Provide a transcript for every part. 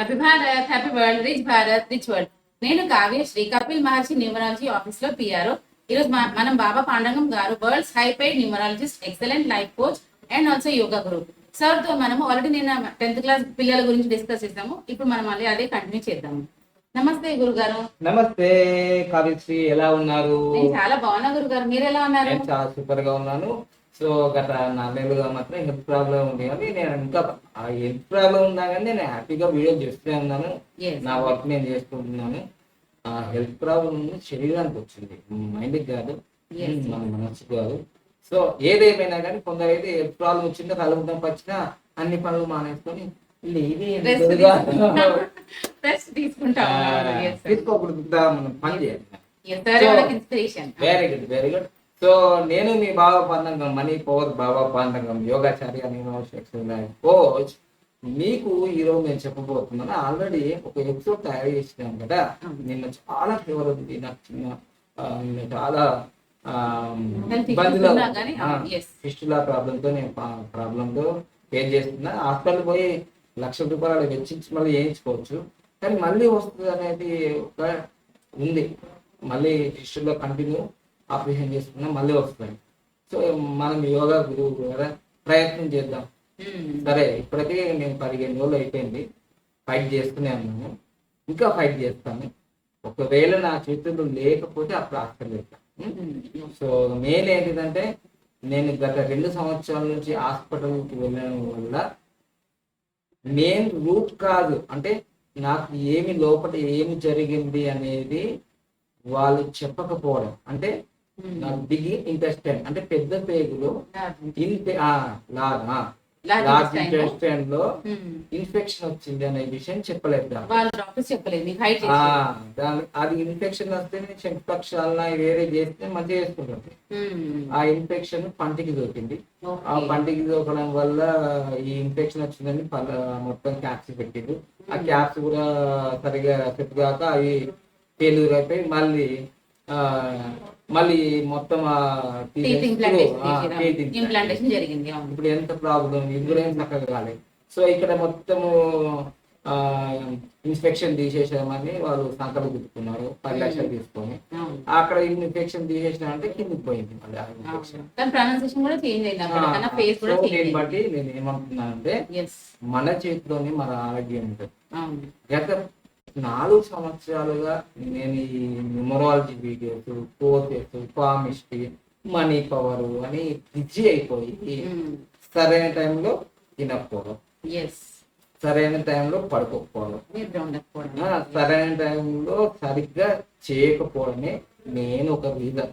Happy Bharat happy world rich Bharat rich world నేను Kavya Shri Kapil Maharshi numerology ఆఫీస్లో PRO ఈరోజు మా- మనం Baba Pandagam garu world's high paid numerologist excellent life coach and also yoga guru సార్తో మనము already నేను tenth class పిల్లల గురించి డిస్కస్ చేసాము. ఇప్పుడు మనం మళ్ళీ అదే కంటిన్యూ చేద్దాము నమస్తే గురుగారు. నమస్తే కవిశ్రీ ఎలా ఉన్నారు? నేను చాలా బాగున్నా గురుగారు. మీరు ఎలా ఉన్నారు? నేను చాలా సూపర్గా ఉన్నాను. సో గత నాలుగేళ్ళుగా మాత్రం హెల్త్ ప్రాబ్లం ఉంది. కానీ నేను ఇంకా ఆ హెల్త్ ప్రాబ్లం ఉన్నా కానీ నేను హ్యాపీగా వీడియో చేస్తూనే ఉన్నాను. నా వర్క్ నేను చేసుకుంటున్నాను ఆ హెల్త్ ప్రాబ్లం శరీరానికి వచ్చింది. మైండ్కి కాదు. మన మనసు కాదు. సో ఏదేమైనా కానీ కొందరు అయితే హెల్త్ ప్రాబ్లం వచ్చిందో కలుగుతాం వచ్చినా అన్ని పనులు మానేసుకొని తీసుకుంటా. మనం పని చేయాలి. Very good very good so నేను మీ బాబా పాండంగం మనీ పవర్ బాబా పాండంగం యోగాచార్య నేను కోచ్. మీకు ఈరోజు నేను చెప్పబోతున్నాను ఆల్రెడీ ఒక ఎపిసోడ్ తయారు చేసినాం కదా. నిన్న చాలా ఫీవర్ ఉంది నాకు చిన్న నిన్న చాలా yes. ఫిస్టులా ప్రాబ్లంతో నేను ప్రాబ్లంతో ఫేస్ చేస్తున్నా హాస్పిటల్ పోయి లక్ష రూపాయలు వెచ్చించి మళ్ళీ వేయించుకోవచ్చు కానీ మళ్ళీ వస్తుంది అనేది ఒక ఉంది. మళ్ళీ ఫిస్టులో కంటిన్యూ ఆపరేషన్ చేసుకున్నా మళ్ళీ వస్తుంది సో మనం యోగా గురువు కదా ప్రయత్నం చేద్దాం. సరే ఇప్పటికే నేను పదిహేను రోజులు అయిపోయింది. ఫైట్ చేస్తూనే ఉన్నాను. ఇంకా ఫైట్ చేస్తాను. ఒకవేళ నా చేతుల్లో లేకపోతే అప్పుడు ఆస్కర్లేదు సో మెయిన్ ఏంటిదంటే నేను గత రెండు సంవత్సరాల నుంచి హాస్పిటల్కి వెళ్ళడం వల్ల మెయిన్ రూట్ కాదు అంటే నాకు ఏమి లోపల ఏమి జరిగింది అనేది వాళ్ళు చెప్పకపోవడం. అంటే నాకు బిగి ఇంటెస్టైన్ అంటే పెద్ద పేగులో లార్జ్ ఇంటెస్టైన్లో ఇన్ఫెక్షన్ వచ్చింది అనే విషయం చెప్పలేదు అది ఇన్ఫెక్షన్ వస్తే నేను వేరే చేస్తే మంచిగా చేసుకుంటుంది ఆ ఇన్ఫెక్షన్ పంటికి దొరికింది ఆ పంటికి దొరకడం వల్ల ఈ ఇన్ఫెక్షన్ వచ్చిందని మొత్తం క్యాప్స్ పెట్టిండు. ఆ క్యాప్స్ కూడా సరిగా సెట్ కాక అవి ఫెయిల్యూర్ అయిపోయి మళ్ళీ ఆ, మళ్ళీ మొత్తం ఇంప్లాంటేషన్ జరిగింది ఇప్పుడు ఎంత ప్రాబ్లం ఇది కూడా ఏం చక్కగా కాలేదు. సో ఇక్కడ మొత్తము ఇన్స్పెక్షన్ తీసేసామని వాళ్ళు సంకలు గుర్తుకున్నారు పది లక్షలు తీసుకొని. అక్కడ ఇన్ఫెక్షన్ తీసేసిన అంటే కిందికి పోయింది మళ్ళీ బట్టి నేను ఏమంటున్నానంటే మన చేతిలోనే మన ఆరోగ్యం ఉంటుంది. గత నాలుగు సంవత్సరాలుగా నేను ఈ numerology videos courses palmistry money power అని బిజీ అయిపోయి సరైన టైంలో తినకపోవడం. సరైన టైంలో పడుకోకపోవడం. సరైన టైంలో సరిగ్గా చేయకపోవడమే నేను ఒక రీజన్.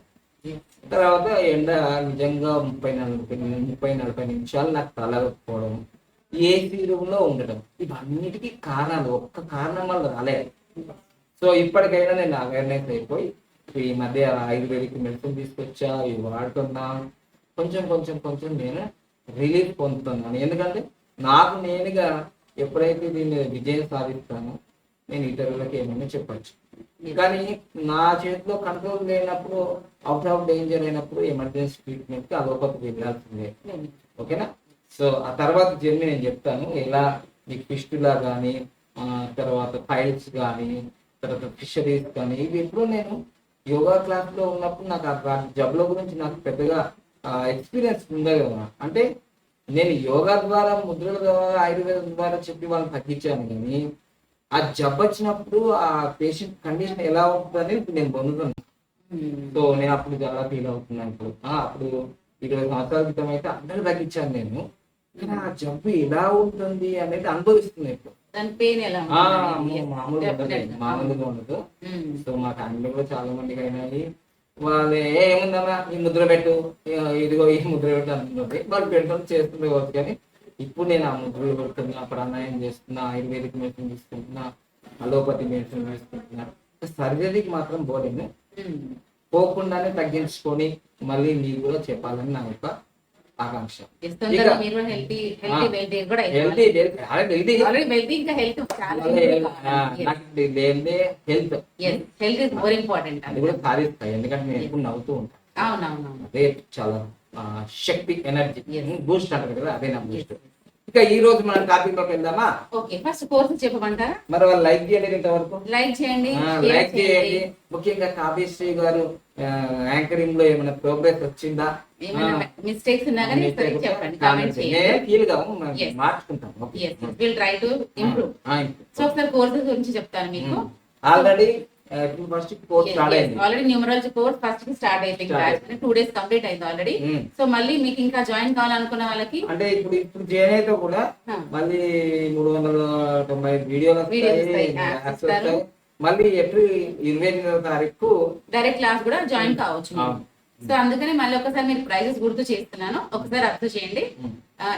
తర్వాత ఎండ నిజంగా ముప్పై నలభై ముప్పై నలభై నిమిషాలు నాకు తలగకపోవడం ఏసీ రూమ్లో ఉండడం? ఇవన్నిటికీ కారణాలు ఒక్క కారణం వల్ల రాలేదు. సో ఇప్పటికైనా నేను అవేర్నెస్ అయిపోయి ఈ మధ్య ఆయుర్వేదిక్ మెడిసిన్ తీసుకొచ్చా ఇవి వాడుతున్నా కొంచెం కొంచెం కొంచెం నేను రిలీఫ్ పొందుతున్నాను. ఎందుకంటే నాకు నేనుగా ఎప్పుడైతే దీన్ని విజయం సాధిస్తానో నేను ఇతరులకు ఏమైనా చెప్పచ్చు. కానీ నా చేతిలో కంట్రోల్ లేనప్పుడు అవుట్ ఆఫ్ డేంజర్ అయినప్పుడు ఎమర్జెన్సీ ట్రీట్మెంట్కి అదొకటి వెళ్ళాల్సిందే ఓకేనా? సో ఆ తర్వాత జర్నీ నేను చెప్తాను ఎలా మీకు ఫిస్టులా కానీ తర్వాత ఫైల్స్ కానీ తర్వాత ఫిషరీస్ కానీ ఇవి ఎప్పుడు నేను యోగా క్లాస్లో ఉన్నప్పుడు నాకు ఆ జబ్బుల గురించి నాకు పెద్దగా ఎక్స్పీరియన్స్ ఉండదు కదా. అంటే నేను యోగా ద్వారా ముద్రల ద్వారా ఆయుర్వేదం ద్వారా చెప్పి వాళ్ళని తగ్గించాను కానీ ఆ జబ్బు వచ్చినప్పుడు ఆ పేషెంట్ కండిషన్ ఎలా ఉంటుందని ఇప్పుడు నేను పొందుతున్నాను సో నేను అప్పుడు చాలా ఫీల్ అవుతున్నాను. ఇప్పుడు అప్పుడు ఇరవై సంవత్సరాల క్రితం అయితే అందరూ తగ్గించాను నేను. కానీ ఆ జబ్బు ఎలా ఉంటుంది అనేది అనుభవిస్తున్నాను ఇప్పుడు. మామూలుగా ఉండదు. మామూలుగా ఉండదు. సో మా ఫ్యామిలీలో కూడా చాలా మందికి అయినాయి. వాళ్ళు "ఏ, ఏముందమ్మా ఈ ముద్ర పెట్టు. ఇదిగో ఈ ముద్ర పెట్టు అంటున్నారు. వాళ్ళు పెట్టడం చేస్తుండే కావచ్చు కానీ ఇప్పుడు నేను ఆ ముద్రలు పెడుతున్నా ప్రాణాయామం చేస్తున్నా ఆయుర్వేదిక్ మెడిసిన్ తీసుకుంటున్నా అలోపతి మెడిసిన్ తీసుకుంటున్నా సర్జరీకి మాత్రం పోలేను. పోకుండానే తగ్గించుకొని మళ్ళీ మీరు కూడా చెప్పాలని నా యొక్క ఆకాంక్ష. ఎందుకంటే నేను ఎప్పుడు నవ్వుతూ ఉంటాను. అదే చాలా శక్తి ఎనర్జీ. బూస్ట్ అంటారు కదా అదే నా బూస్ట్ ఇక ఈ రోజు మనం టాపిక్ వెళ్దామా? ఓకే ఫస్ట్ కోర్సు చెప్పమంటారా మరి వాళ్ళు లైక్ చేయలేదు ఇంతవరకు. లైక్ చేయండి లైక్ చేయండి. ముఖ్యంగా కావ్యశ్రీ గారు యాంకరింగ్లో ఏమైనా ప్రోగ్రెస్ వచ్చిందా? మిస్టేక్స్ ఉన్నా కానీ చెప్పండి కామెంట్ చేయండి. మార్చుకుంటాం. Will try to improve so ఒకసారి కోర్సెస్ గురించి చెప్తాను మీకు. ఆల్రెడీ ఫస్ట్ కోర్స్ స్టార్ట్ అయింది. ఆల్రెడీ న్యూమరాలజీ కోర్స్ ఫస్ట్కి స్టార్ట్ అయిపోయింది టూ డేస్ కంప్లీట్ అయింది ఆల్రెడీ. సో మళ్ళీ మీకు ఇంకా జాయిన్ కావాలనుకున్న వాళ్ళకి అంటే ఇప్పుడు ఇప్పుడు జాయిన్ అయితే కూడా మళ్ళీ మూడు వందల తొంభై వీడియోలు Videos మళ్ళీ ఏప్రిల్ ఇరవై ఎనిమిదవ తారీఖు డైరెక్ట్ క్లాస్ కూడా జాయిన్ కావచ్చు. సో అందుకని మళ్ళీ ఒకసారి మీరు ప్రైజెస్ గుర్తు చేస్తున్నాను. ఒకసారి అర్థం చేయండి.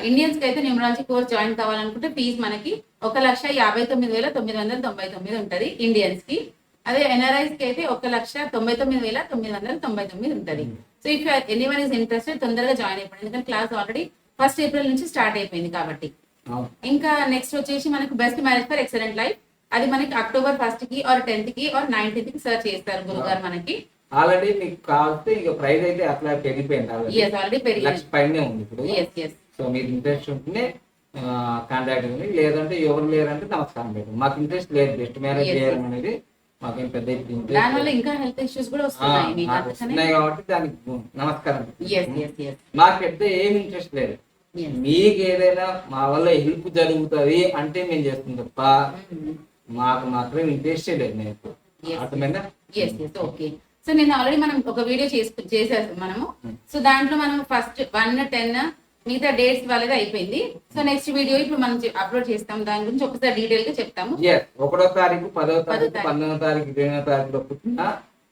ఇండియన్స్కి అయితే న్యూమరాలజీ కోర్స్ జాయిన్ కావాలనుకుంటే ఫీజు మనకి ఒక లక్ష యాభై తొమ్మిది వేల తొమ్మిది వందల తొంభై తొమ్మిది ఉంటది ఇండియన్స్కి. అదే ఎన్ఆర్ఐస్కి అయితే ఒక లక్ష తొంభై తొమ్మిది వేల తొమ్మిది వందల తొంభై తొమ్మిది ఉంటది. So if any one is interested తొందరగా జాయిన్ అయిపోయింది ఎందుకంటే క్లాస్ ఆల్రెడీ ఫస్ట్ ఏప్రిల్ నుంచి స్టార్ట్ అయిపోయింది కాబట్టి. ఇంకా నెక్స్ట్ వచ్చేసి మనకు best marriage for excellent life అది మనకి అక్టోబర్ ఫస్ట్కి ఆర్ టెన్త్కి ఆర్ నైన్టీన్త్కి సర్చ్ చేస్తారు గురుగారు మనకి. ఆల్రెడీ మీకు కావాల్సి ఇక ప్రైస్ అయితే అట్లా పెరిగిపోయింది ఆల్రెడీ పెరిగింది. పైనే ఉంది ఇప్పుడు. సో మీకు ఇంట్రెస్ట్ ఉంటేనే కాంటాక్ట్ ఉంది. లేదంటే ఎవరు లేరంటే నమస్కారం లేదు మాకు ఇంట్రెస్ట్ లేదు. బెస్ట్ మ్యారేజ్ చేయడం అనేది మాకేం పెద్ద దాని వల్ల ఇంట్రెస్ట్ ఇంకా హెల్త్ ఇష్యూస్ కూడా వస్తున్నాయి. వస్తున్నాయి కాబట్టి దానికి నమస్కారం మాకు పెద్ద ఏం ఇంట్రెస్ట్ లేదు. మీకు ఏదైనా మా వల్ల హెల్ప్ జరుగుతుంది అంటే మేము చేస్తాం తప్ప మాకు మాత్రం ఇంట్రెస్టే లేదు నేను. అర్థమైందా ఎస్ ఎస్ ఓకే సో నేను ఆల్రెడీ మనం ఒక వీడియో చేసుకు చేసేస్తాం మనము Hmm. సో దాంట్లో మనం ఫస్ట్ వన్ టెన్ మిగతా డేట్స్ వాళ్ళది అయిపోయింది సో నెక్స్ట్ వీడియో ఇప్పుడు మనం అప్లోడ్ చేస్తాం దాని గురించి ఒకసారి డీటెయిల్గా చెప్తాము ఒకటో తారీఖు పదో తారీఖు. పన్నెండో తారీఖు ఇరవై తారీఖులో పుట్టిన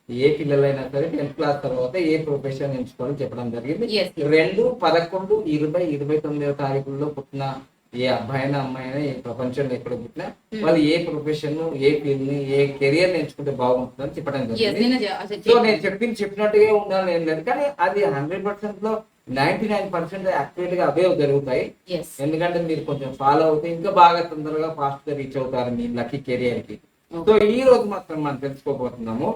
ఏ పిల్లలైనా సరే టెన్త్ క్లాస్ తర్వాత ఏ ప్రొఫెషన్ ఎంచుకోవాలని చెప్పడం జరిగింది. రెండు పదకొండు ఇరవై ఇరవై తొమ్మిదవ తారీఖుల్లో పుట్టిన ఏ అబ్బాయినా అమ్మాయినా ఏ ప్రపంచంలో ఎక్కడ పుట్టినా Hmm. వాళ్ళు ఏ ప్రొఫెషన్ ఏ ఫీల్డ్ని ఏ కెరియర్ ఎంచుకుంటే బాగుంటుందని చెప్పడం జరిగింది. సో నేను చెప్పింది చెప్పినట్టుగా ఉండాలని ఏం లేదు. కానీ అది హండ్రెడ్ పర్సెంట్లో నైన్టీ నైన్ పర్సెంట్ యాక్యురేట్గా అవే జరుగుతాయి. ఎందుకంటే మీరు కొంచెం ఫాలో అవుతే ఇంకా బాగా తొందరగా ఫాస్ట్గా రీచ్ అవుతారు మీ లక్కీ కెరియర్కి సో ఈ రోజు మాత్రం మనం తెలుసుకోబోతున్నాము.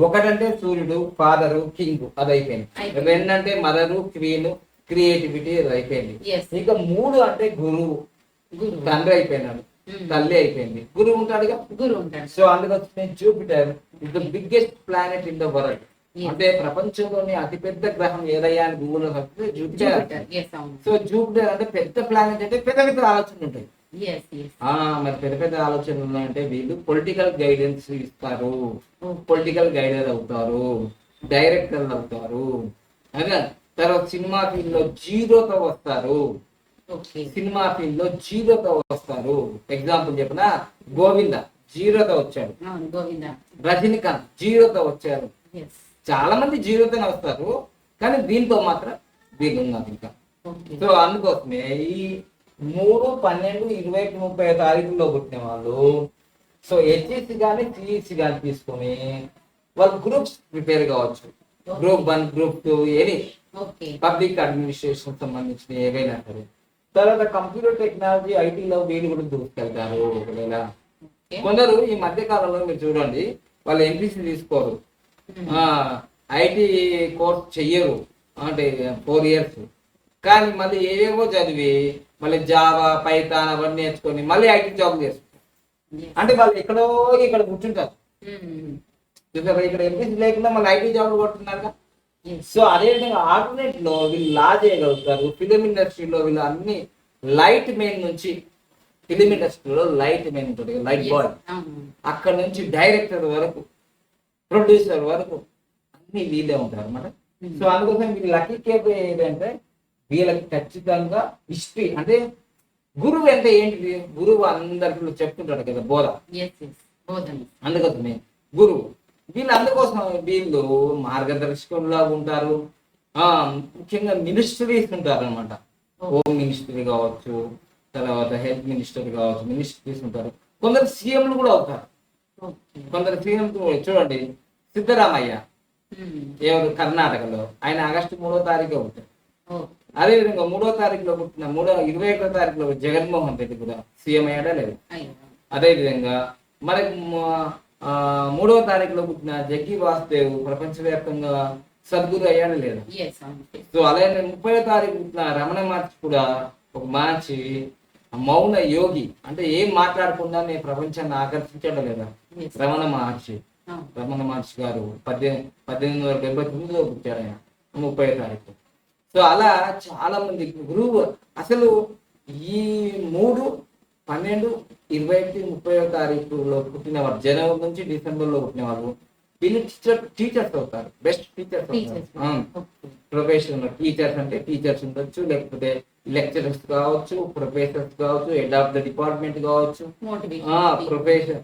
ఒకటంటే సూర్యుడు ఫాదరు కింగ్ అది అయిపోయింది. అయిపోయింది. రెండు అంటే మదరు క్వీన్ క్రియేటివిటీ అయిపోయింది. ఇక మూడు అంటే గురువు. తండ్రి అయిపోయినాడు. Hmm. తల్లి అయిపోయింది. గురువు ఉంటాడుగా గురువు ఉంటాడు. So అందుకొచ్చి Jupiter is the biggest planet in the world. అంటే ప్రపంచంలోని అతిపెద్ద గ్రహం ఏదయ్యా అని గూగుల్ జూపిటర్ సో జూపిటర్ అంటే పెద్ద ప్లానెట్ అంటే పెద్ద పెద్ద ఆలోచనలు ఉంటాయి. మరి పెద్ద పెద్ద ఆలోచనలు ఉన్నాయంటే వీళ్ళు పొలిటికల్ గైడెన్స్ ఇస్తారు. పొలిటికల్ గైడర్ అవుతారు. డైరెక్టర్లు అవుతారు. అదే. తర్వాత సినిమా ఫీల్డ్లో జీరోతో వస్తారు సినిమా ఫీల్డ్లో జీరోతో వస్తారు. ఎగ్జాంపుల్ చెప్పిన? గోవింద జీరోతో వచ్చాడు. రజనీకాంత్ జీరోతో వచ్చారు. చాలా మంది జీరోతోనే వస్తారు. కానీ దీంతో మాత్రం వీళ్ళు ఉన్నారు ఇంకా. సో అందుకోసమే ఈ మూడు పన్నెండు ఇరవై ముప్పై తారీఖుల్లో పుట్టిన వాళ్ళు సో హెచ్ఎస్సి కానీ సిఎస్సి కానీ తీసుకొని వాళ్ళు గ్రూప్స్ ప్రిపేర్ కావచ్చు. Group one group two any okay. Public administration సంబంధించిన ఏవైనా సరే. తర్వాత కంప్యూటర్ టెక్నాలజీ ఐటీలో వీళ్ళు కూడా దూసుకెళ్తారు ఒకవేళ? ఓకే. కొందరు ఈ మధ్య కాలంలో మీరు చూడండి వాళ్ళు ఎంపీసీ తీసుకోరు. ఐటీ కోర్స్ చెయ్యరు. అంటే ఫోర్ ఇయర్స్. కానీ మళ్ళీ ఏవేవో చదివి మళ్ళీ జావా పైథాన్ అవన్నీ నేర్చుకొని మళ్ళీ ఐటీ జాబ్ చేస్తారు. అంటే వాళ్ళు ఎక్కడో ఇక్కడ కూర్చుంటారు. చూసారా ఇక్కడ ఎంపీసీ లేకుండా మళ్ళీ ఐటీ జాబ్ కొడుతున్నారు సో అదే విధంగా ఆల్టర్నేట్లో వీళ్ళు లా చేయగలుగుతారు. ఫిలిం ఇండస్ట్రీలో వీళ్ళు అన్ని లైట్ మెయిన్ నుంచి ఫిలిం ఇండస్ట్రీలో లైట్ మెయిన్ ఉంటుంది లైట్ బాయ్ అక్కడ నుంచి డైరెక్టర్ వరకు ప్రొడ్యూసర్ వరకు అన్ని వీళ్ళే ఉంటారు అనమాట సో అందుకోసం వీళ్ళ లక్కీ కేప్ ఏంటంటే వీళ్ళకి ఖచ్చితంగా హిస్టరీ అంటే గురువు అంటే ఏంటిది? గురువు అందరికి చెప్తుంటాడు కదా బోధ. అందుకోసమే గురువు. వీళ్ళు అందుకోసం వీళ్ళు మార్గదర్శకుల్లా ఉంటారు. ఆ ముఖ్యంగా మినిస్ట్రీస్ ఉంటారు అనమాట హోమ్ మినిస్ట్రీ కావచ్చు తర్వాత హెల్త్ మినిస్టర్ కావచ్చు మినిస్ట్రీస్ ఉంటారు. కొందరు సీఎంలు కూడా అవుతారు. కొందరు సీఎం చూడండి సిద్ధరామయ్య ఎవరు కర్ణాటకలో? ఆయన ఆగస్టు మూడో తారీఖు అవుతారు ఓకే. అదే విధంగా మూడో తారీఖులో పుట్టిన మూడో ఇరవై ఒకటో తారీఖులో జగన్మోహన్ రెడ్డి కూడా సీఎం అయ్యాడా లేదు? అయ్యో. అదే విధంగా మనకి మ- ఆ, మూడో తారీఖులో పుట్టిన జగ్గి వాసుదేవ్ ప్రపంచవ్యాప్తంగా సద్గురు అయ్యాడు లేదా? సో అలాగే ముప్పై తారీఖు పుట్టిన రమణ మహర్షి కూడా ఒక మంచి మౌన యోగి అంటే ఏం మాట్లాడకుండా నేను ప్రపంచాన్ని ఆకర్షించడం లేదా. రమణ మహర్షి. రమణ మహర్షి గారు పద్దెనిమిది పద్దెనిమిది వందల డెబ్బై తొమ్మిదిలో పుట్టారు ఆయన ముప్పై తారీఖు. సో అలా చాలా మంది గురువు అసలు ఈ మూడు పన్నెండు ఇరవై ఒకటి ముప్పై తారీఖులో పుట్టిన వారు జనవరి నుంచి డిసెంబర్లో పుట్టిన వాళ్ళు వీళ్ళు టీచర్ టీచర్స్ అవుతారు బెస్ట్ టీచర్స్. అవుతారు. ప్రొఫెషనల్ టీచర్స్ అంటే టీచర్స్ ఉండొచ్చు లేకపోతే లెక్చరర్స్ కావచ్చు ప్రొఫెసర్స్ కావచ్చు హెడ్ ఆఫ్ ద డిపార్ట్మెంట్ కావచ్చు. ప్రొఫెషన్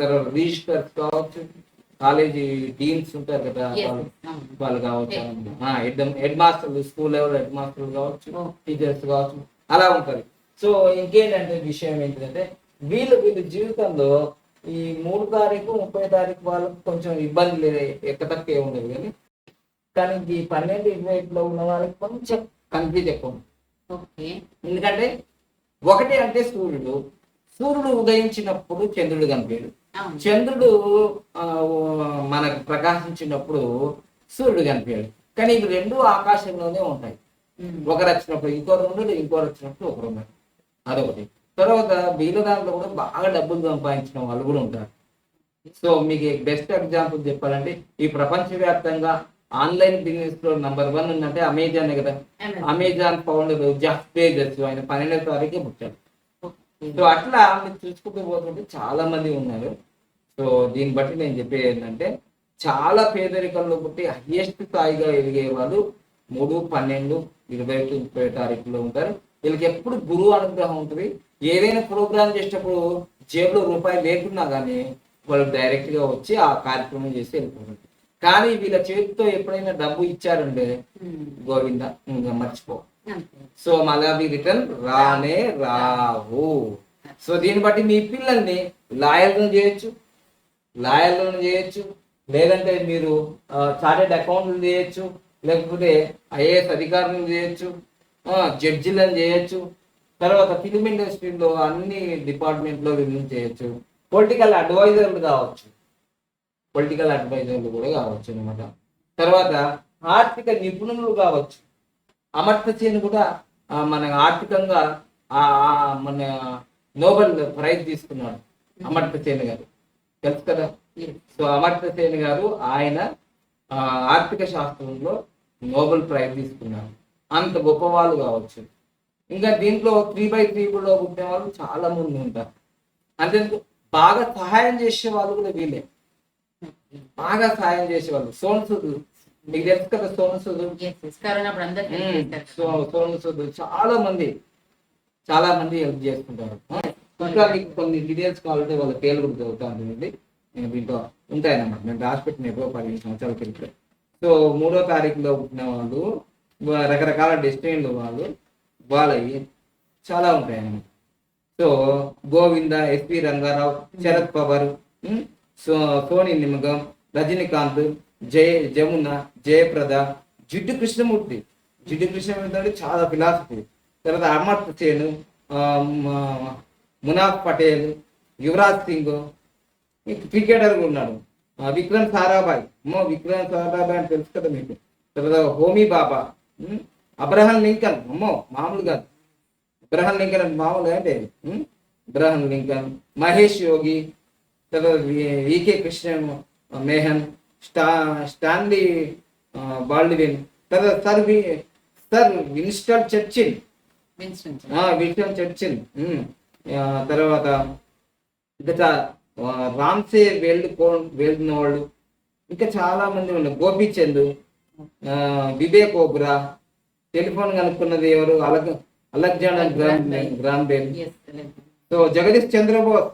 తర్వాత రిజిస్టర్స్ కావచ్చు కాలేజీ డీన్స్ ఉంటారు కదా వాళ్ళు కావచ్చు. హెడ్ హెడ్ మాస్టర్లు స్కూల్ లెవెల్ హెడ్ మాస్టర్లు కావచ్చు Oh. టీచర్స్ కావచ్చు అలా ఉంటుంది సో ఇంకేంటంటే విషయం ఏంటంటే వీళ్ళు వీళ్ళ జీవితంలో ఈ మూడు తారీఖు ముప్పై తారీఖు వాళ్ళకు కొంచెం ఇబ్బంది లేదు ఎక్కతక్క ఉండదు కానీ కానీ ఈ పన్నెండు ఇరవై ఐదులో ఉన్న వాళ్ళకి కొంచెం కన్ఫ్యూజ్ ఎక్కువ. ఎందుకంటే ఒకటి అంటే సూర్యుడు సూర్యుడు ఉదయించినప్పుడు చంద్రుడు కనిపించాడు. చంద్రుడు మనకు ప్రకాశించినప్పుడు సూర్యుడు కనిపించాడు కానీ ఇవి రెండు ఆకాశంలోనే ఉంటాయి. ఒకరు వచ్చినప్పుడు ఇంకొకరు ఉండడు ఇంకొకరు వచ్చినప్పుడు ఒకరు ఉన్నారు అదొకటి. తర్వాత వీళ్ళ దాంట్లో కూడా బాగా డబ్బులు సంపాదించిన వాళ్ళు కూడా ఉంటారు. సో మీకు బెస్ట్ ఎగ్జాంపుల్ చెప్పాలంటే ఈ ప్రపంచవ్యాప్తంగా ఆన్లైన్ బిజినెస్లో నంబర్ వన్ ఉందంటే అమెజాన్ కదా. అమెజాన్. ఫౌండర్ జఫ్ బేజస్ ఆయన పన్నెండో తారీఖే పుట్టాడు. సో అట్లా మీరు చూసుకుంటూ పోతుంటే చాలా మంది ఉన్నారు. సో దీన్ని బట్టి నేను చెప్పేది ఏంటంటే చాలా పేదరికంలో పుట్టి హైయెస్ట్ స్థాయిగా ఎదిగే వాళ్ళు మూడు పన్నెండు ఇరవై ముప్పై తారీఖులో ఉంటారు. వీళ్ళకి ఎప్పుడు గురువు అనుగ్రహం ఉంటుంది ఏదైనా ప్రోగ్రామ్ చేసేటప్పుడు జేబులో రూపాయి లేకున్నా కానీ వాళ్ళు డైరెక్ట్గా వచ్చి ఆ కార్యక్రమం చేసి వెళ్ళిపోతారు కానీ వీళ్ళ చేతితో ఎప్పుడైనా డబ్బు ఇచ్చారంటే. గోవింద ఇంకా మర్చిపో. సో మళ్ళీ అవి రిటర్న్ రానే రావు సో దీన్ని బట్టి మీ పిల్లల్ని లాయర్లను చేయొచ్చు లాయర్లను చేయొచ్చు లేదంటే మీరు చార్టెడ్ అకౌంట్లు చేయొచ్చు లేకపోతే ఐఏఎస్ అధికారులను చేయొచ్చు జడ్జిలను చేయొచ్చు. తర్వాత ఫిలిం ఇండస్ట్రీలో అన్ని డిపార్ట్మెంట్లో రివ్యూ చేయొచ్చు. పొలిటికల్ అడ్వైజర్లు కావచ్చు. పొలిటికల్ అడ్వైజర్లు కూడా కావచ్చు అనమాట తర్వాత ఆర్థిక నిపుణులు కావచ్చు. అమర్త సేన్ కూడా మన ఆర్థికంగా ఆ మన నోబెల్ ప్రైజ్ తీసుకున్నాడు అమర్త సేన్ గారు. తెలుసు కదా? సో అమర్త్య సేన్ గారు ఆయన ఆర్థిక శాస్త్రంలో నోబెల్ ప్రైజ్ తీసుకున్నారు అంత గొప్ప వాళ్ళు కావచ్చు. ఇంకా దీంట్లో త్రీ బై త్రీలో పుట్టిన వాళ్ళు చాలా మంది ఉంటారు. అంతేందుకు బాగా సహాయం చేసే వాళ్ళు కూడా వీళ్ళే. బాగా సహాయం చేసేవాళ్ళు సోను సూద్ మీకు తెలుసు కదా Sonu Sood Yes, yes. Corona అప్పుడు అందరికి help చేశారు. సో సోను సూద్ చాలా మంది చాలా మంది హెల్ప్ చేసుకుంటారు ఇంకా మీకు కొన్ని డీటెయిల్స్ కావాలంటే వాళ్ళ పేర్లు కూడా చదువుతాను అండి నేను దీంట్లో ఉంటాయన్నమాట. నేను రాసి పెట్టిన ఎప్పుడో పదిహేను సంవత్సరాల క్రితం. సో మూడో తారీఖులో పుట్టిన వాళ్ళు రకరకాల డెస్టినీలు వాళ్ళు వాళ్ళవి చాలా ఉంటాయన్నమాట so Govinda SP Rangarao Sharad Pawar so Sonu Nigam Rajinikanth Jaya Jamuna Jayaprada Jiddu Krishnamurti. Jiddu Krishnamurti అంటే చాలా ఫిలాసఫీ తర్వాత అమర్త్ సేన్ ఆ, మునాఫ్ పటేల్ యువరాజ్ సింగ్ క్రికెటర్ ఉన్నాడు. విక్రమ్ సారాభాయ్. విక్రమ్ సారాభాయ్ అని తెలుసు కదా మీకు. తర్వాత హోమీ బాబా. అబ్రహం లింకన్ అమ్మో మామూలు కాదు. అబ్రహం లింకన్ అంటే మామూలు అంటే అబ్రహం లింకన్ మహేష్ యోగి తర్వాత వికే కృష్ణ మేహన్ స్టా స్టాన్లీ బాల్డ్విన్ తర్వాత సర్ వి sir Winston Churchill. Winston Churchill. తర్వాత ఇంకా రామ్సే వేల్డ్ కోన్ వేల్డిన వాళ్ళు ఇంకా చాలా మంది ఉన్నారు. గోపీచంద్ వివేక్ ఓబ్రా టెలిఫోన్ కనుక్కున్నది ఎవరు? అలగ్ Alexander Graham Graham Bell Yes, help. So Jagadish Chandrabose.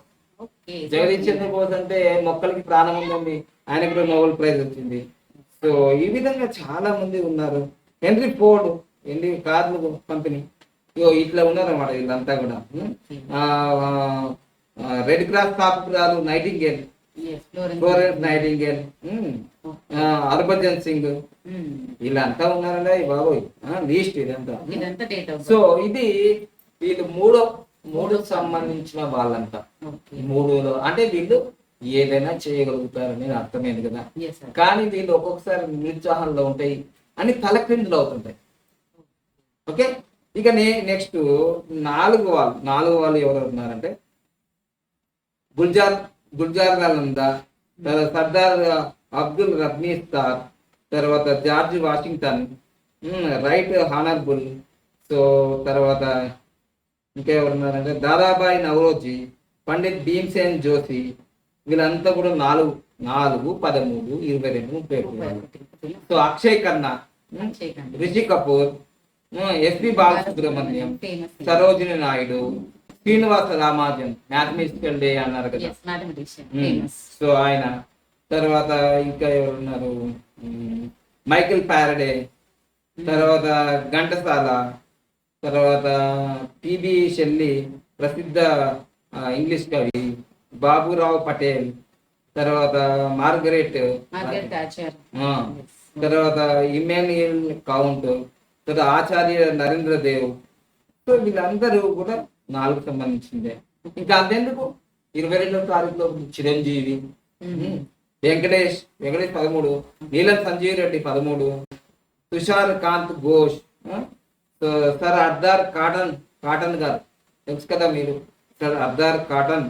Jagadish Chandrabose అంటే మొక్కలకి ప్రాణం ఉందండి. ఆయన కూడా నోబెల్ ప్రైజ్ వచ్చింది. సో ఈ విధంగా చాలా మంది ఉన్నారు. హెన్రీ ఫోర్డ్ హెన్రీ కార్లు కంపెనీ. ఇగో ఇట్లా ఉన్నారన్నమాట వీళ్ళంతా కూడా. రెడ్ క్రాస్ స్థాపకురాలు నైటింగేల్. నైటింగేల్ హర్భజన్ సింగ్. వీళ్ళంతా ఉన్నారండి బాబోయ్. లీస్ట్ ఇదంతా. సో ఇది వీళ్ళు మూడో మూడు సంబంధించిన వాళ్ళంతా మూడులో అంటే వీళ్ళు ఏదైనా చేయగలుగుతారని అర్థమైంది కదా. కానీ వీళ్ళు ఒక్కొక్కసారి నిరుత్సాహంలో ఉంటాయి అని తలక్రిందులు అవుతుంటాయి. ఓకే? ఇక నే నెక్స్ట్ నాలుగు వాళ్ళు నాలుగు వాళ్ళు ఎవరు ఉన్నారంటే? గుల్జార్ గుల్జార్ నందా తర్వాత సర్దార్ అబ్దుల్ రబ్నీస్తార్ తర్వాత George Washington right honourable so తర్వాత ఇంకెవరు ఉన్నారంటే దాదాబాయి నవరోజీ పండిత్ భీమ్సేన్ జోషి వీళ్ళంతా కూడా నాలుగు నాలుగు పదమూడు ఇరవై రెండు ముప్పై. So Akshay Khanna. Rishi Kapoor S P Balasubrahmanyam. Sarojini Naidu Srinivasa Ramanujan mathematical day అన్నారు కదా. సో ఆయన తర్వాత ఇంకా ఎవరున్నారు? మైకిల్ ప్యారడే తర్వాత ఘంటసాల తర్వాత టిబి షెల్లి ప్రసిద్ధ ఇంగ్లీష్ కవి బాబురావు పటేల్ తర్వాత మార్గరెట్. తర్వాత ఇమాన్యుయల్ కౌంట్ తర్వాత ఆచార్య నరేంద్ర దేవ్ సో వీళ్ళందరూ కూడా నాలుగు సంబంధించిందే. ఇంకా అంతెందుకు ఇరవై రెండవ తారీఖులో చిరంజీవి వెంకటేష్ వెంకటేష్ పదమూడు నీలం సంజీవ్ రెడ్డి పదమూడు Tushar Kanti Ghosh sir Arthur Cotton Cotton గారు. తెలుసు కదా మీరు? Sir Arthur Cotton.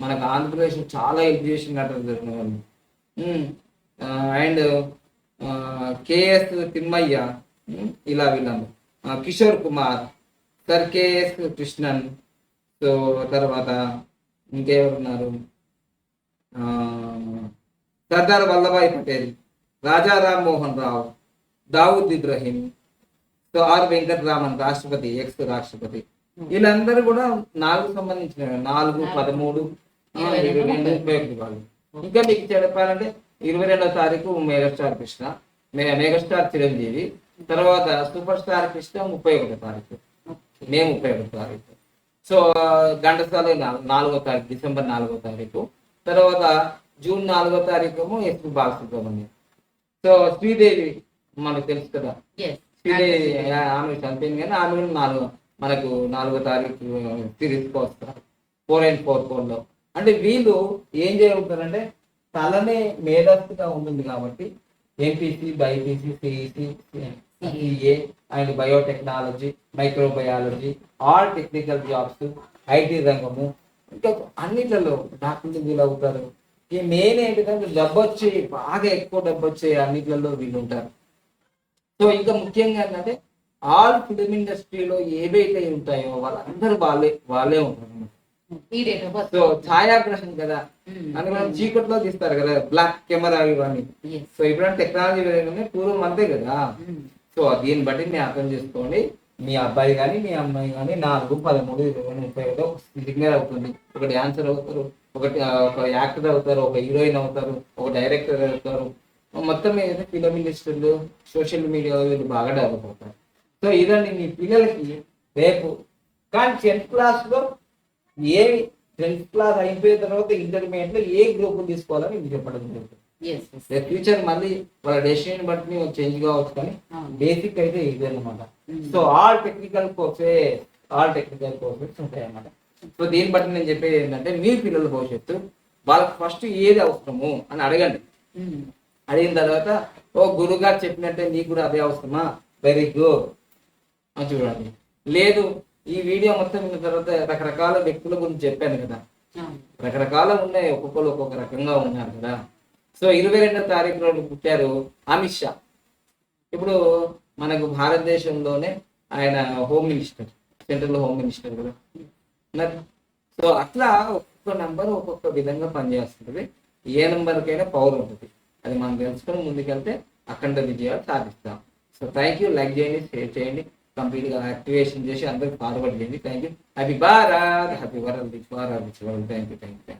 మనకు ఆంధ్రప్రదేశ్ చాలా హెల్ప్ చేసినట్టు అండ్ కేఎస్ తిమ్మయ్య ఇలా వీళ్ళందరూ ఆ, Kishore Kumar sir K S Krishnan. So తర్వాత ఇంకెవరున్నారు? సర్దార్ వల్లభాయ్ పటేల్ రాజా రామ్ మోహన్ రావు దావుద్ ఇబ్రహీం సో ఆర్ వెంకటరామన్ రాష్ట్రపతి ఎక్స్ రాష్ట్రపతి. వీళ్ళందరూ కూడా నాలుగు సంబంధించిన నాలుగు పదమూడు ఇరవై రెండు, ఇంకా మీకు చెప్పాలంటే ఇరవై రెండో తారీఖు మెగాస్టార్ కృష్ణ మెగాస్టార్ చిరంజీవి తర్వాత సూపర్ స్టార్ కృష్ణ ముప్పై ఒకటో తారీఖు. మే ముప్పై ఒకటో తారీఖు సో ఘంటసాల నాలుగో తారీఖు డిసెంబర్ నాలుగో తారీఖు. తర్వాత జూన్ నాలుగో తారీఖు ఏమో ఎస్పి బాలసుబ్రహ్మణ్యం. సో శ్రీదేవి మనకు తెలుసు కదా. శ్రీదేవి ఆమె చనిపోయింది కానీ ఆమె నాలుగు మనకు నాలుగో తారీఖు సిరీస్కి వస్తారు ఫోర్ అండ్ ఫోర్ ఫోర్లో అంటే వీళ్ళు ఏం చేయగలుగుతారంటే తలనే మేధస్సుగా ఉంటుంది కాబట్టి MPC BiPC CEC CA and biotechnology microbiology all technical jobs IT రంగము ఇంకా అన్నిట్లలో డాక్టర్లు వీళ్ళు అవుతారు? ఈ మెయిన్ ఏంటంటే డబ్బు వచ్చి బాగా ఎక్కువ డబ్బు వచ్చే అన్నిట్లలో వీళ్ళు ఉంటారు. సో ఇంకా ముఖ్యంగా ఏంటంటే ఆల్ ఫిలిం ఇండస్ట్రీలో ఏవైతే ఉంటాయో వాళ్ళందరూ వాళ్ళే వాళ్ళే ఉంటారు. సో ఛాయాగ్రహం కదా. అందుకని చీకట్లో తీస్తారు కదా బ్లాక్ కెమెరా ఇవన్నీ. సో ఇప్పుడు టెక్నాలజీ పూర్వం అంతే కదా. సో దీన్ని బట్టి మీరు అర్థం చేసుకోండి. మీ అబ్బాయి కానీ మీ అమ్మాయి కానీ నాలుగు పదమూడు ఇరవై ముప్పై ఒకటి ఒక సింగర్ అవుతుంది. ఒక డాన్సర్ అవుతారు ఒకటి ఒక యాక్టర్ అవుతారు ఒక హీరోయిన్ అవుతారు ఒక డైరెక్టర్ అవుతారు. మొత్తం ఏదైతే ఫిలిం ఇండస్ట్రీలు సోషల్ మీడియా వీళ్ళు బాగా డెవలప్ అవుతారు. సో ఇదండి మీ పిల్లలకి రేపు. కానీ టెన్త్ క్లాస్లో ఏ టెన్త్ క్లాస్ అయిపోయిన తర్వాత ఇంటర్మీడియట్లో ఏ గ్రూప్ తీసుకోవాలని మీకు చెప్పడం జరుగుతుంది. రేపు ఫ్యూచర్ మళ్ళీ వాళ్ళ డెసిషన్ బట్టి చేంజ్ కావచ్చు కానీ బేసిక్ అయితే ఇదే అనమాట సో ఆల్ టెక్నికల్ కోర్సే ఆల్ టెక్నికల్ కోర్సెస్ ఉంటాయి అన్నమాట సో దీన్ని బట్టి నేను చెప్పేది ఏంటంటే మీ పిల్లల భవిష్యత్తు వాళ్ళకి ఫస్ట్ ఏది అవసరము అని అడగండి. అడిగిన తర్వాత ఓ గురువు గారు చెప్పినట్టే నీకు కూడా అదే అవసరమా? వెరీ గుడ్ అని చూడండి. లేదు ఈ వీడియో మొత్తం విన్న తర్వాత రకరకాల వ్యక్తుల గురించి చెప్పాను కదా. రకరకాల ఉన్నాయి ఒక్కొక్కరు ఒక్కొక్క రకంగా ఉన్నారు కదా. సో ఇరవై రెండో తారీఖు రోజు పుట్టారు అమిత్ షా. ఇప్పుడు మనకు భారతదేశంలోనే ఆయన home minister central home minister కదా. సో అట్లా ఒక్కొక్క నెంబర్ ఒక్కొక్క విధంగా పనిచేస్తుంది. ఏ నెంబర్కైనా పవర్ ఉంటుంది. అది మనం తెలుసుకొని ముందుకెళ్తే అఖండ విజయాలు సాధిస్తాం. సో థ్యాంక్ యూ లైక్ చేయండి షేర్ చేయండి. కంప్లీట్గా యాక్టివేషన్ చేసి అందరికి ఫార్వర్డ్ చేయండి. Thank you happy Bharat happy world Bharat thank you thank you